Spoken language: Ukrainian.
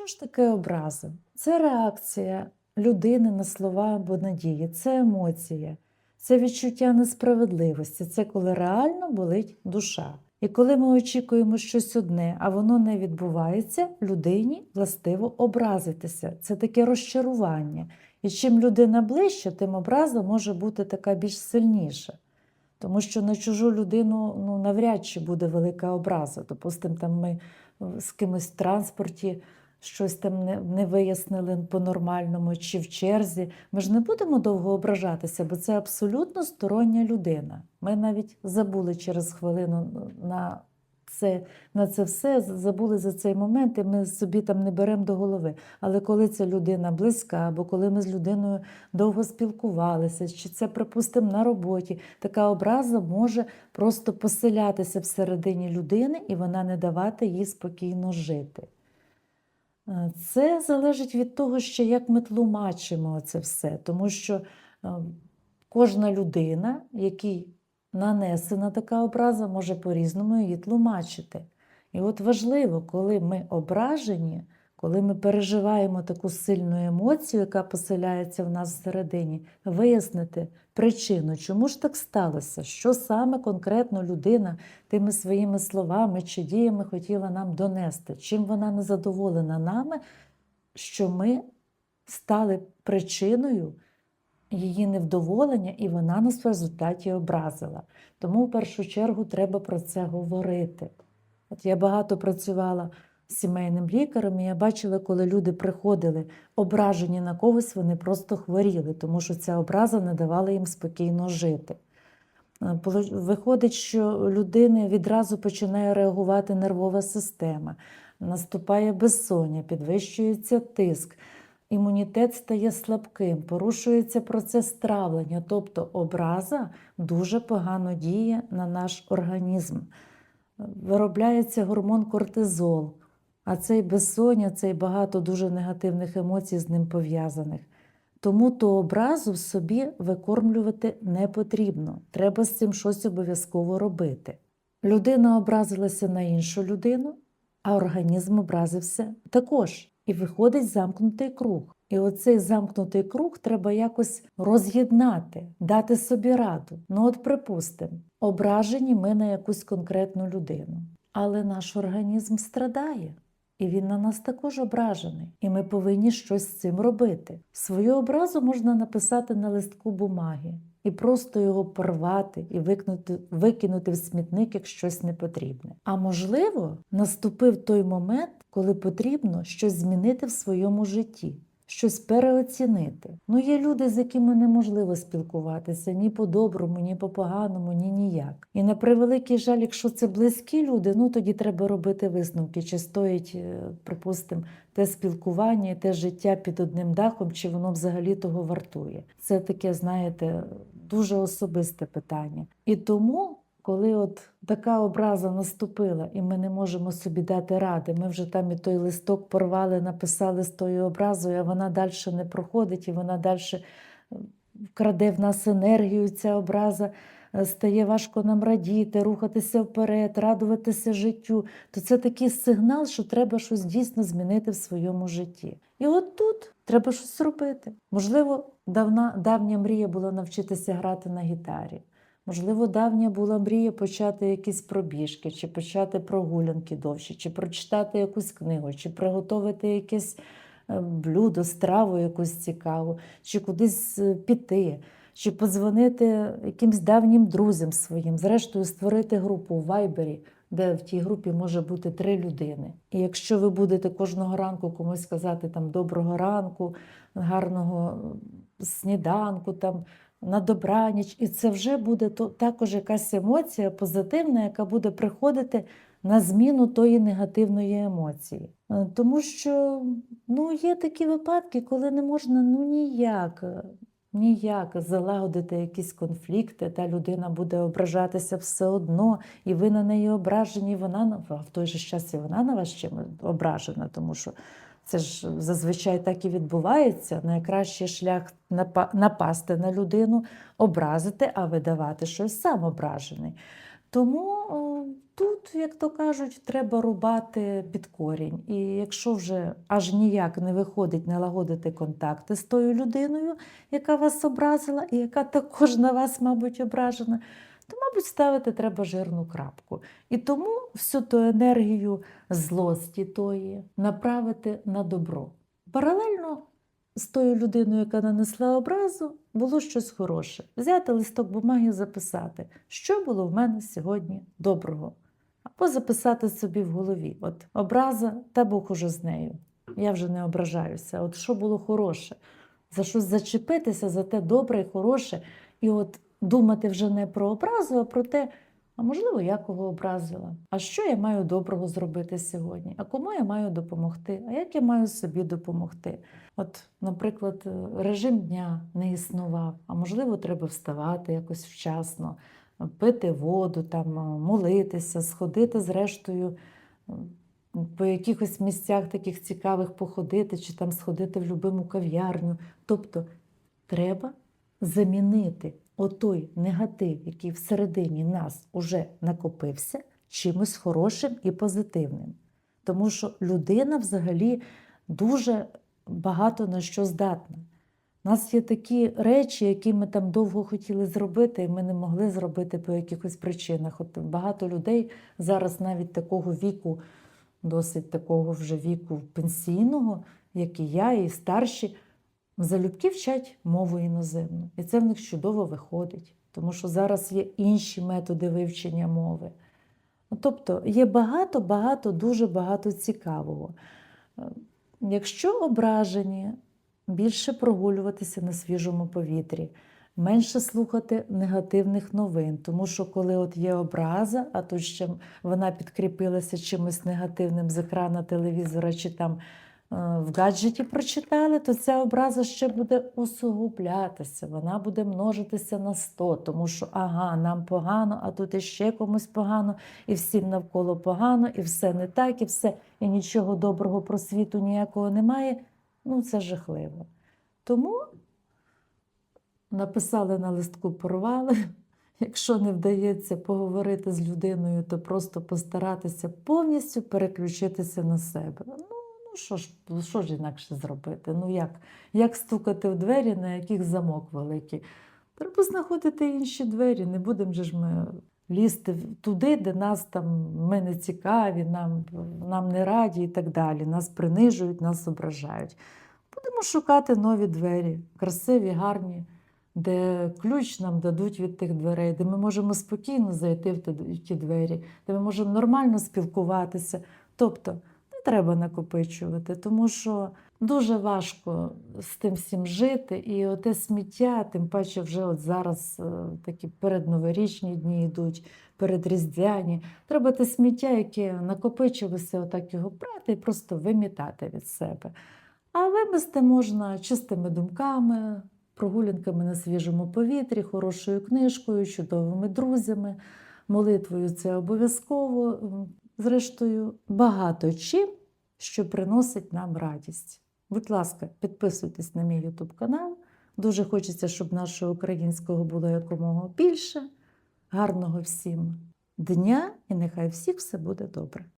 Що ж таке образа? Це реакція людини на слова або надії, це емоція, це відчуття несправедливості, це коли реально болить душа. І коли ми очікуємо щось одне, а воно не відбувається, людині властиво образитися. Це таке розчарування. І чим людина ближче, тим образа може бути така більш сильніша. Тому що на чужу людину ну, навряд чи буде велика образа. Допустимо, там ми з кимось в транспорті щось там не, не вияснили по-нормальному чи в черзі. Ми ж не будемо довго ображатися, бо це абсолютно стороння людина. Ми навіть забули через хвилину на це, на це все, забули за цей момент, і ми собі там не беремо до голови. Але коли ця людина близька, або коли ми з людиною довго спілкувалися, чи це, припустимо, на роботі, така образа може просто поселятися всередині людини, і вона не давати їй спокійно жити. Е, Це залежить від того, ще як ми тлумачимо це все, тому що е, кожна людина, якій нанесена така образа, може по-різному її тлумачити. І от важливо, коли ми ображені, коли ми переживаємо таку сильну емоцію, яка поселяється в нас всередині, вияснити причину, чому ж так сталося, що саме конкретно людина тими своїми словами чи діями хотіла нам донести, чим вона незадоволена нами, що ми стали причиною її невдоволення, і вона нас в результаті образила. Тому в першу чергу треба про це говорити. От я багато працювала сімейним лікарем, і я бачила, коли люди приходили ображені на когось, вони просто хворіли, тому що ця образа не давала їм спокійно жити. Е, Виходить, що людини відразу починає реагувати нервова система, наступає безсоння, підвищується тиск, імунітет стає слабким, порушується процес травлення, тобто образа дуже погано діє на наш організм. Виробляється гормон кортизол, а цей безсоння, цей багато дуже негативних емоцій з ним пов'язаних. Тому ту образу в собі викормлювати не потрібно. Треба з цим щось обов'язково робити. Людина образилася на іншу людину, а організм образився також. І виходить замкнутий круг. І оцей замкнутий круг треба якось роз'єднати, дати собі раду. Ну, от, припустимо, ображені ми на якусь конкретну людину, але наш організм страдає. І він на нас також ображений, і ми повинні щось з цим робити. Свою образу можна написати на листку бумаги і просто його порвати і викинути, викинути в смітник, як щось не потрібне. А можливо, наступив той момент, коли потрібно щось змінити в своєму житті. Щось переоцінити. Ну, є люди, з якими неможливо спілкуватися ні по-доброму, ні по-поганому, ні ніяк. І на превеликий жаль, якщо це близькі люди, ну тоді треба робити висновки, чи стоїть, е, припустимо, те спілкування, те життя під одним дахом, чи воно взагалі того вартує. Це таке, знаєте, дуже особисте питання. І тому. Коли от така образа наступила, і ми не можемо собі дати ради, ми вже там і той листок порвали, написали з тою образою, а вона далі не проходить, і вона далі вкраде в нас енергію, ця образа, е, стає важко нам радіти, рухатися вперед, радуватися життю, то це такий сигнал, що треба щось дійсно змінити в своєму житті. І от тут треба щось робити. Можливо, давна, давня мрія була навчитися грати на гітарі. Можливо, давня була мрія почати якісь пробіжки, чи почати прогулянки довші, чи прочитати якусь книгу, чи приготувати якесь е, блюдо, страву якусь цікаву, чи кудись е, піти, чи подзвонити якимсь давнім друзям своїм, зрештою створити групу в Вайбері, де в тій групі може бути три людини. І якщо ви будете кожного ранку комусь казати там доброго ранку, гарного сніданку, там на добраніч, і це вже буде також якась емоція позитивна, яка буде приходити на зміну тої негативної емоції. Е, Тому що ну, є такі випадки, коли не можна ну ніяк. е, Ніяк залагодити якісь конфлікти, та людина буде ображатися все одно, і ви на неї ображені, вона в той же час і вона на вас чим ображена, тому що це ж зазвичай так і відбувається. Найкращий шлях напасти на людину, образити, а видавати щось сам ображений. Тому тут, як то кажуть, треба рубати під корінь. І якщо вже аж ніяк не виходить налагодити контакти з тою людиною, яка вас образила, і яка також на вас, мабуть, ображена, то, мабуть, ставити треба жирну крапку. І тому всю ту енергію злості тої направити на добро. Паралельно з тою людиною, яка нанесла образу, було щось хороше. Взяти листок бумаги, записати, що було в мене сьогодні доброго. Або записати собі в голові: от образа, та Бог уже з нею. Я вже не ображаюся. От що було хороше, за щось зачепитися за те добре і хороше, і от думати вже не про образу, а про те, а можливо, я кого образила. А що я маю доброго зробити сьогодні? А кому я маю допомогти? А як я маю собі допомогти? От, наприклад, режим дня не існував, а можливо, треба вставати якось вчасно, пити воду, там, молитися, сходити зрештою по якихось місцях таких цікавих походити, чи там сходити в любиму кав'ярню. Тобто треба замінити отой негатив, який всередині нас уже накопився, чимось хорошим і позитивним. Тому що людина взагалі дуже багато на що здатна. У нас є такі речі, які ми там довго хотіли зробити, і ми не могли зробити по якихось причинах. От багато людей зараз навіть такого віку, досить такого вже віку пенсійного, як і я, і старші, залюбки вчать мову іноземну. І це в них чудово виходить, тому що зараз є інші методи вивчення мови. Ну, Тобто є багато, багато, дуже багато цікавого. Е, Якщо ображені, більше прогулюватися на свіжому повітрі, менше слухати негативних новин, тому що коли от є образа, а тут ще вона підкріпилася чимось негативним з екрана телевізора чи там в гаджеті прочитали, то ця образа ще буде усугублятися, вона буде множитися на 100, тому що ага, нам погано, а тут іще комусь погано, і всім навколо погано, і все не так, і все, і нічого доброго про світу ніякого немає. Ну, це жахливо. Тому написали на листку порвали. Якщо не вдається поговорити з людиною, то просто постаратися повністю переключитися на себе. Ну, що ж, що ж інакше зробити? Ну як? Як стукати в двері, на яких замок великий? Треба знаходити інші двері. Не будемо ж ми лізти туди, де нас там ми не цікаві, нам, нам не раді і так далі. Нас принижують, нас ображають. Будемо шукати нові двері, красиві, гарні, де ключ нам дадуть від тих дверей, де ми можемо спокійно зайти в ті- двері, де ми можемо нормально спілкуватися. Тобто треба накопичувати, тому що дуже важко з тим всім жити. І оте сміття, тим паче вже от зараз е, такі передноворічні дні йдуть, передріздвяні. Треба те сміття, яке накопичилося, отак його брати і просто вимітати від себе. А вимести можна чистими думками, прогулянками на свіжому повітрі, хорошою книжкою, чудовими друзями, молитвою це обов'язково. Зрештою, багато чим, що приносить нам радість. Будь ласка, підписуйтесь на мій YouTube канал. Дуже хочеться, щоб нашого українського було якомога більше. Гарного всім дня і нехай всіх все буде добре.